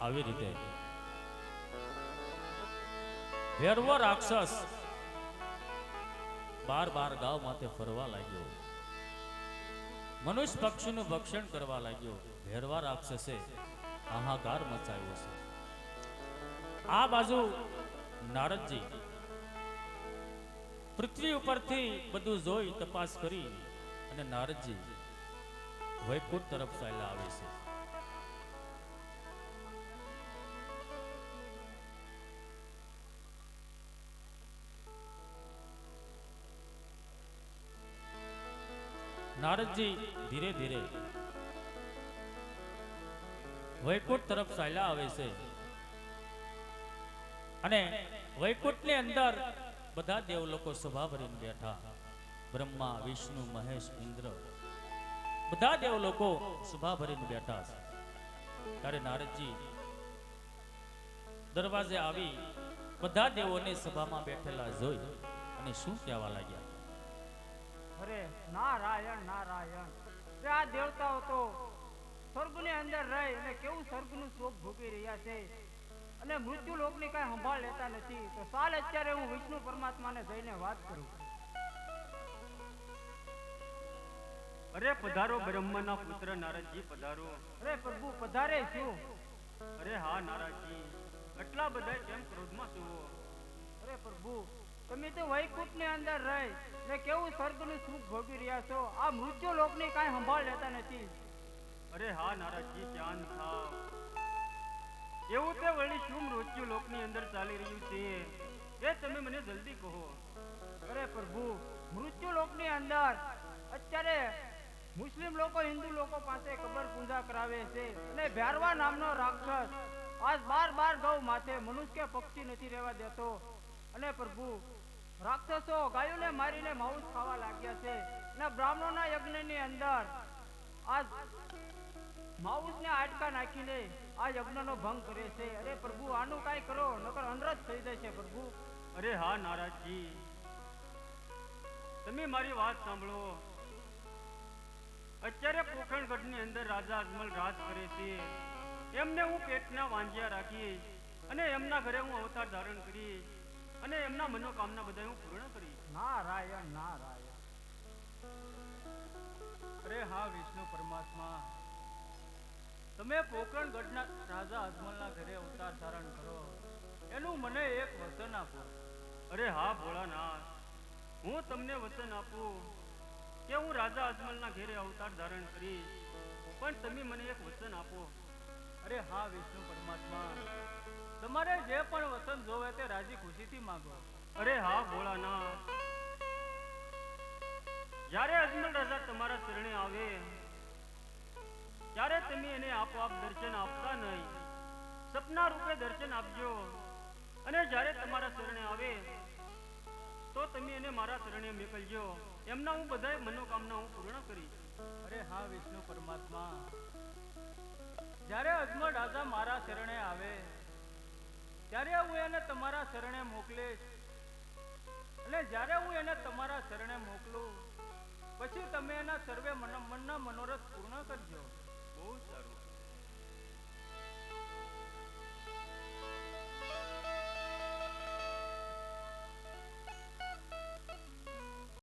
આવી રીતે. ભેરવો રાક્ષસ. બાર બાર ગાવ માથે ફરવા લાગ્યો. મનુષ્ય પક્ષીનું ભક્ષણ કરવા લાગ્યો. ભેરવા રાક્ષસે હાહાકાર મચાવ્યો છે. આ બાજુ નારદજી પૃથ્વી ઉપરથી બધું જોઈ તપાસ કરી અને નારદજી વૈકુંઠ તરફ ચાલ્યા આવે છે. નારદજી ધીરે ધીરે વૈકુંઠ તરફ ચાલ્યા આવે છે. અને વૈકુંઠની અંદર બધા દેવ લોકો સભા ભરીને બેઠા. બ્રહ્મા, વિષ્ણુ, મહેશ, ઇન્દ્ર બધા દેવ લોકો સભા ભરીને બેઠા છે. ત્યારે નારદજી દરવાજે આવી બધા દેવોને સભામાં બેઠેલા જોઈ અને શું કહેવા લાગ્યા? અરે નારાયણ નારાયણ. આ દેવતાઓ તો સ્વર્ગની અંદર રહી અને કેવું સ્વર્ગનું શોક ભોગવી રહ્યા છે. અને મૃત્યુ લોકની કઈ સંભાળ લેતા નથી. તો સાલ અત્યારે હું વિષ્ણુ પરમાત્માને જઈને વાત કરું. અરે પધારો બ્રહ્મના પુત્ર નારદજી પધારો. અરે પ્રભુ પધારે શું? અરે હા નારદજી. એટલા બધા કેમ ક્રોધમાં સુવો? અરે પ્રભુ તમે તો વૈકુંઠની અંદર રહી ને કેવું સ્વર્ગનું સુખ ભોગવી રહ્યા છો? આ મૃત્યુ લોકની કઈ સંભાળ લેતા નથી. અરે હા નારાજી ચાંદ થાવ. એવું તે વળી શું મૃત્યુ લોકની અંદર ચાલી રહ્યું છે? એ તમે મને જલ્દી કહો. અરે પ્રભુ મૃત્યુ લોકની અંદર અત્યારે મુસ્લિમ લોકો હિન્દુ લોકો પાસે કબર પૂજા કરાવે છે અને ભેરવા નામનો રાક્ષસ આજ બાર બાર ગૌ માથે મનુષ્ય પક્ષી નથી રહેવા દેતો. અને પ્રભુ, રાક્ષસો ગાયોને મારીને માઉસ ખાવા લાગ્યા છે અને બ્રાહ્મણોના યજ્ઞની અંદર આ માઉસને આટકા નાખીને આ યજ્ઞનો ભંગ કરે છે. અરે પ્રભુ, આનું કાંઈ કરો, નકર અનરજ થઈ જશે પ્રભુ. અરે હા નારાજજી, તમે મારી વાત સાંભળો. અત્યારે પોખરણગઢની અંદર રાજા અજમલ રાજ કરે છે. એમને હું પેટના વાંજ્યા રાખી અને એમના ઘરે હું અવતાર ધારણ કરી અને એમના મનોકામના બધા હું પૂર્ણ કરી નારાયણ નારાયણ. અરે હા વિષ્ણુ પરમાત્મા. તમે પોકરણગઢના રાજા અજમલના ઘરે અવતાર ધારણ કરો. એનું મને એક વચન આપો. અરે હા ભોળાનાથ. હું તમને વચન આપું કે હું રાજા અજમલના ઘરે અવતાર ધારણ કરી પણ તમે મને એક વચન આપો. અરે હા, વિષ્ણુ પરમાત્મા. તમારે જે પણ વચન જોવે તે રાજી ખુશીથી માંગો. અરે હા ભોળાના જ્યારે અજમલ રાજા તમારા શરણે આવે, ત્યારે તમે એને આપોઆપ દર્શન આપતા નહીં. સપના રૂપે દર્શન આપજો. અને જ્યારે તમારા શરણે આવે, તો તમે એને મારા શરણે મોકલજો. એમના હું બધાય મનોકામના હું પૂર્ણ કરી અરે હા, વિષ્ણુ પરમાત્મા. જ્યારે અજમલ રાજા મારા શરણે આવે, ત્યારે હું એને તમારા શરણે મોકલીશ. અને જ્યારે હું એને તમારા શરણે મોકલું, પછી તમે એના સર્વે મનના મનોરથ પૂર્ણ કરજો. બહુ સારું.